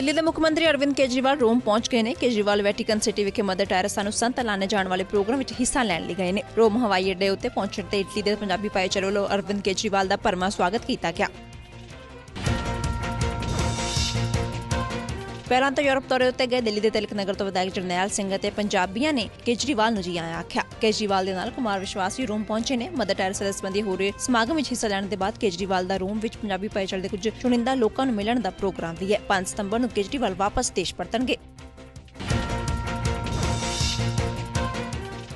ਦਿੱਲੀ ਦੇ ਮੁੱਖ ਮੰਤਰੀ ਅਰਵਿੰਦ ਕੇਜਰੀਵਾਲ ਰੋਮ ਪਹੁੰਚ ਗਏ ਨੇ। ਕੇਜਰੀਵਾਲ ਵੈਟੀਕਨ ਸਿਟੀ ਵਿਖੇ ਮਦਰ ਟੈਰੇਸਾ ਨੂੰ ਸੰਤ ਐਲਾਨੇ ਜਾਣ ਵਾਲੇ ਪ੍ਰੋਗਰਾਮ ਵਿੱਚ ਹਿੱਸਾ ਲੈਣ ਲਈ ਗਏ ਨੇ। ਰੋਮ ਹਵਾਈ ਅੱਡੇ ਉੱਤੇ ਪਹੁੰਚਣ ਤੇ ਇਟਲੀ ਦੇ ਪੰਜਾਬੀ ਭਾਈਚਾਰੇ ਵੱਲੋਂ ਅਰਵਿੰਦ ਕੇਜਰੀਵਾਲ ਦਾ ਭਰਮਾ ਸਵਾਗਤ ਕੀਤਾ ਗਿਆ। ਪਹਿਲਾਂ ਤਾਂ ਯੂਰਪ ਦੌਰੇ ਉੱਤੇ ਗਏ, ਦਿੱਲੀ ਦੇ ਤਿਲਕ ਨਗਰ ਤੋਂ ਵਿਧਾਇਕ ਜਰਨੈਲ ਸਿੰਘ ਅਤੇ ਪੰਜਾਬੀਆਂ ਨੇ ਕੇਜਰੀਵਾਲ ਨੂੰ ਜੀ ਆਇਆਂ ਆਖਿਆ। ਕੇਜਰੀਵਾਲ ਦੇ ਨਾਲ ਕੁਮਾਰ ਵਿਸ਼ਵਾਸ ਵੀ ਰੋਮ ਪਹੁੰਚੇ ਨੇ। ਮਦਰ ਟੈਰੇਸਾ ਦੇ ਸੰਬੰਧੀ ਹੋ ਰਹੇ ਸਮਾਗਮ ਵਿੱਚ ਹਿੱਸਾ ਲੈਣ ਦੇ ਬਾਅਦ ਕੇਜਰੀਵਾਲ ਦਾ ਰੋਮ ਵਿੱਚ ਪੰਜਾਬੀ ਭਾਈਚਾਰੇ ਦੇ ਕੁਝ ਚੁਣਿੰਦਾ ਲੋਕਾਂ ਨੂੰ ਮਿਲਣ ਦਾ ਪ੍ਰੋਗਰਾਮ ਵੀ ਹੈ। 5 ਸਤੰਬਰ ਨੂੰ ਕੇਜਰੀਵਾਲ ਵਾਪਸ ਦੇਸ਼ ਪਰਤਣਗੇ।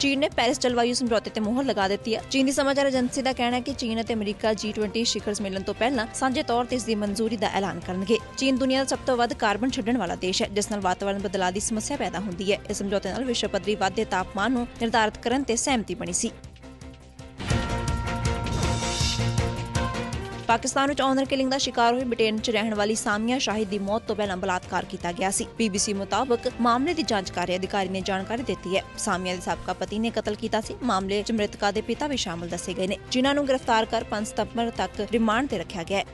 ਚੀਨ ਨੇ ਪੈਰਿਸ ਜਲਵਾਯੂ ਸਮਝੌਤੇ ਤੇ ਮੋਹਰ ਲਗਾ ਦਿੱਤੀ ਹੈ। ਚੀਨ ਦੀ ਸਮਾਚਾਰ ਏਜੰਸੀ ਦਾ ਕਹਿਣਾ ਹੈ ਕਿ ਚੀਨ ਅਤੇ ਅਮਰੀਕਾ G20 ਸ਼ਿਖਰ ਸੰਮੇਲਨ ਤੋਂ ਪਹਿਲਾਂ ਸਾਂਝੇ ਤੌਰ ਤੇ ਇਸ ਦੀ ਮਨਜ਼ੂਰੀ ਦਾ ਐਲਾਨ ਕਰਨਗੇ। ਚੀਨ ਦੁਨੀਆ ਦਾ ਸਭ ਤੋਂ ਵੱਧ ਕਾਰਬਨ ਛੱਡਣ ਵਾਲਾ ਦੇਸ਼ ਹੈ, ਜਿਸ ਨਾਲ ਵਾਤਾਵਰਣ ਬਦਲਾਅ ਦੀ ਸਮੱਸਿਆ ਪੈਦਾ ਹੁੰਦੀ ਹੈ। ਇਸ ਸਮਝੌਤੇ ਨਾਲ ਵਿਸ਼ਵ ਪੱਧਰੀ ਵਾਧੇ ਤਾਪਮਾਨ ਨੂੰ ਨਿਰਧਾਰਤ ਕਰਨ ਤੇ ਸਹਿਮਤੀ ਬਣੀ ਸੀ। ਪਾਕਿਸਤਾਨ ਵਿੱਚ ਆਨਰ ਕਿਲਿੰਗ ਦਾ ਸ਼ਿਕਾਰ ਹੋਈ ਬ੍ਰਿਟੇਨ 'ਚ ਰਹਿਣ ਵਾਲੀ ਸਾਮੀਆ ਸ਼ਾਹਿਦ ਦੀ ਮੌਤ ਤੋਂ ਪਹਿਲਾਂ ਬਲਾਤਕਾਰ ਕੀਤਾ ਗਿਆ ਸੀ। BBC ਮੁਤਾਬਕ ਮਾਮਲੇ ਦੀ ਜਾਂਚ ਕਰ ਰਹੇ ਅਧਿਕਾਰੀ ਨੇ ਜਾਣਕਾਰੀ ਦਿੱਤੀ ਹੈ। ਸਾਮੀਆ ਦੇ ਸਾਬਕਾ ਪਤੀ ਨੇ ਕਤਲ ਕੀਤਾ ਸੀ। ਮਾਮਲੇ 'ਚ ਮ੍ਰਿਤਕਾ ਦੇ ਪਿਤਾ ਵੀ ਸ਼ਾਮਲ ਦੱਸੇ ਗਏ ਨੇ, ਜਿਨ੍ਹਾਂ ਨੂੰ ਗ੍ਰਿਫਤਾਰ ਕਰ 5 ਸਤੰਬਰ ਤੱਕ ਰਿਮਾਂਡ ਤੇ ਰੱਖਿਆ ਗਿਆ ਹੈ।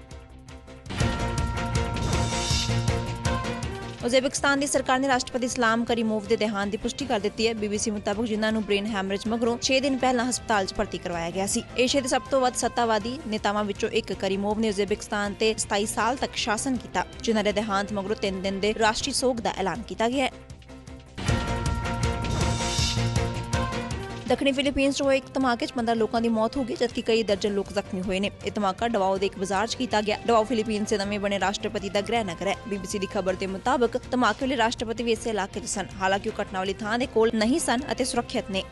ਉਜ਼ਬੇਕਿਸਤਾਨ ਦੀ ਸਰਕਾਰ ਨੇ ਰਾਸ਼ਟਰਪਤੀ ਇਸਲਾਮ ਕਰੀਮੋਵ ਦੇ ਦੇਹਾਂਤ ਦੀ ਪੁਸ਼ਟੀ ਕਰ ਦਿੱਤੀ ਹੈ। BBC ਮੁਤਾਬਕ ਜਿਨ੍ਹਾਂ ਨੂੰ ਬ੍ਰੇਨ ਹੈਮਰੇਜ ਮਗਰੋਂ 6 ਦਿਨ ਪਹਿਲਾਂ ਹਸਪਤਾਲ 'ਚ ਭਰਤੀ ਕਰਵਾਇਆ ਗਿਆ ਸੀ। ਏਸ਼ੀਆ ਦੇ ਸਭ ਤੋਂ ਵੱਧ ਸੱਤਾਵਾਦੀ ਨੇਤਾਵਾਂ ਵਿੱਚੋਂ ਇੱਕ ਕਰੀਮੋਵ ਨੇ ਉਜ਼ਬੇਕਿਸਤਾਨ ਤੇ 27 ਸਾਲ ਤੱਕ ਸ਼ਾਸਨ ਕੀਤਾ, ਜਿਨ੍ਹਾਂ ਦੇ ਦੇਹਾਂਤ ਮਗਰੋਂ 3 ਦਿਨ ਦੇ ਰਾਸ਼ਟਰੀ ਸੋਗ ਦਾ ਐਲਾਨ ਕੀਤਾ ਗਿਆ ਹੈ। ਦੱਖਣੀ ਫਿਲੀਪੀਨਸ 'ਚ ਹੋਏ ਇੱਕ ਧਮਾਕੇ 'ਚ 15 ਲੋਕਾਂ ਦੀ ਮੌਤ ਹੋ ਗਈ, ਜਦਕਿ ਕਈ ਦਰਜਨ ਲੋਕ ਜ਼ਖਮੀ ਹੋਏ ਨੇ। ਇਹ ਧਮਾਕਾ ਡਵਾਓ ਦੇ ਇੱਕ ਬਾਜ਼ਾਰ 'ਚ ਕੀਤਾ ਗਿਆ। ਡਵਾਓ ਫਿਲੀਪੀਨਸ ਦੇ ਨਵੇਂ ਬਣੇ ਰਾਸ਼ਟਰਪਤੀ ਦਾ ਗ੍ਰਹਿ ਨਗਰ ਹੈ। ਬੀਬੀਸੀ ਦੀ ਖਬਰ ਦੇ ਮੁਤਾਬਕ ਧਮਾਕੇ ਵੇਲੇ ਰਾਸ਼ਟਰਪਤੀ ਵੀ ਇਸੇ ਇਲਾਕੇ 'ਚ ਸਨ। ਹਾਲਾਂਕਿ ਉਹ ਘਟਨਾ ਵਾਲੀ ਥਾਂ ਦੇ ਕੋਲ ਨਹੀਂ ਸਨ ਅਤੇ ਸੁਰੱਖਿਅਤ ਨੇ।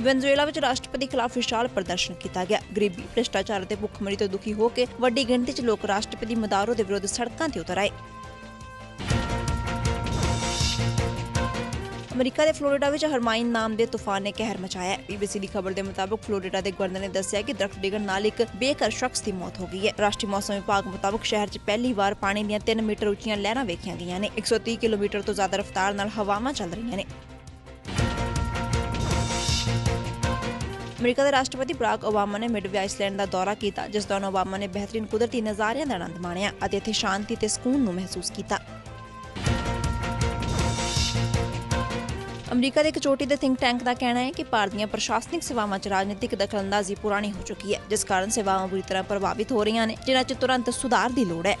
ਵੈਨਜ਼ੂਏਲਾ ਵਿੱਚ ਰਾਸ਼ਟਰਪਤੀ ਖਿਲਾਫ ਵਿਸ਼ਾਲ ਪ੍ਰਦਰਸ਼ਨ ਕੀਤਾ ਗਿਆ। ਗਰੀਬੀ, ਭ੍ਰਿਸ਼ਟਾਚਾਰ ਅਤੇ ਭੁੱਖਮਰੀ ਤੋਂ ਦੁਖੀ ਹੋ ਕੇ ਵੱਡੀ ਗਿਣਤੀ 'ਚ ਲੋਕ ਰਾਸ਼ਟਰਪਤੀ ਮਦਾਰੋ ਦੇ ਵਿਰੁੱਧ ਸੜਕਾਂ ਤੇ ਉਤਰ ਆਏ। ਅਮਰੀਕਾ ਦੇ ਫਲੋਰੀਡਾ ਵਿੱਚ ਹਰਮਾਈਨ ਨਾਮ ਦੇ ਤੂਫਾਨ ਨੇ ਕਹਿਰ ਮਚਾਇਆ। ਹੈ ਬੀਬੀਸੀ ਦੀ ਖਬਰ ਦੇ ਮੁਤਾਬਕ ਫਲੋਰੀਡਾ ਦੇ ਗਵਰਨਰ ਨੇ ਦੱਸਿਆ ਕਿ ਦਰਖਤ ਡਿੱਗਣ ਨਾਲ ਇੱਕ ਬੇਘਰ ਸ਼ਖਸ ਦੀ ਮੌਤ ਹੋ ਗਈ ਹੈ। ਰਾਸ਼ਟਰੀ ਮੌਸਮ ਵਿਭਾਗ ਮੁਤਾਬਕ ਸ਼ਹਿਰ 'ਚ ਪਹਿਲੀ ਵਾਰ ਪਾਣੀ ਦੀਆਂ 3 ਮੀਟਰ ਉੱਚੀਆਂ ਲਹਿਰਾਂ ਵੇਖੀਆਂ ਗਈਆਂ ਨੇ। 130 ਕਿਲੋਮੀਟਰ ਤੋਂ ਜ਼ਿਆਦਾ ਰਫ਼ਤਾਰ ਨਾਲ ਹਵਾਵਾਂ ਚੱਲ ਰਹੀਆਂ ਨੇ। ਅਮਰੀਕਾ ਦੇ ਰਾਸ਼ਟਰਪਤੀ ਬਰਾਕ ਓਬਾਮਾ ਨੇ ਮਿਡਵੇ ਆਈਸਲੈਂਡ ਦਾ ਦੌਰਾ ਕੀਤਾ, ਜਿਸ ਦੌਰਾਨ ਓਬਾਮਾ ਨੇ ਬਿਹਤਰੀਨ ਕੁਦਰਤੀ ਨਜ਼ਾਰਿਆਂ ਦਾ ਆਨੰਦ ਮਾਣਿਆ ਅਤੇ ਇੱਥੇ ਸ਼ਾਂਤੀ ਤੇ ਸਕੂਨ ਨੂੰ ਮਹਿਸੂਸ ਕੀਤਾ। ਅਮਰੀਕਾ ਦੇ ਇੱਕ ਚੋਟੀ ਦੇ ਥਿੰਕ ਟੈਂਕ ਦਾ ਕਹਿਣਾ ਹੈ ਕਿ ਭਾਰਤ ਦੀਆਂ ਪ੍ਰਸ਼ਾਸਨਿਕ ਸੇਵਾਵਾਂ 'ਚ ਰਾਜਨੀਤਿਕ ਦਖਲਅੰਦਾਜ਼ੀ ਪੁਰਾਣੀ ਹੋ ਚੁੱਕੀ ਹੈ, ਜਿਸ ਕਾਰਨ ਸੇਵਾਵਾਂ ਬੁਰੀ ਤਰ੍ਹਾਂ ਪ੍ਰਭਾਵਿਤ ਹੋ ਰਹੀਆਂ ਨੇ, ਜਿਨ੍ਹਾਂ 'ਚ ਤੁਰੰਤ ਸੁਧਾਰ ਦੀ ਲੋੜ ਹੈ।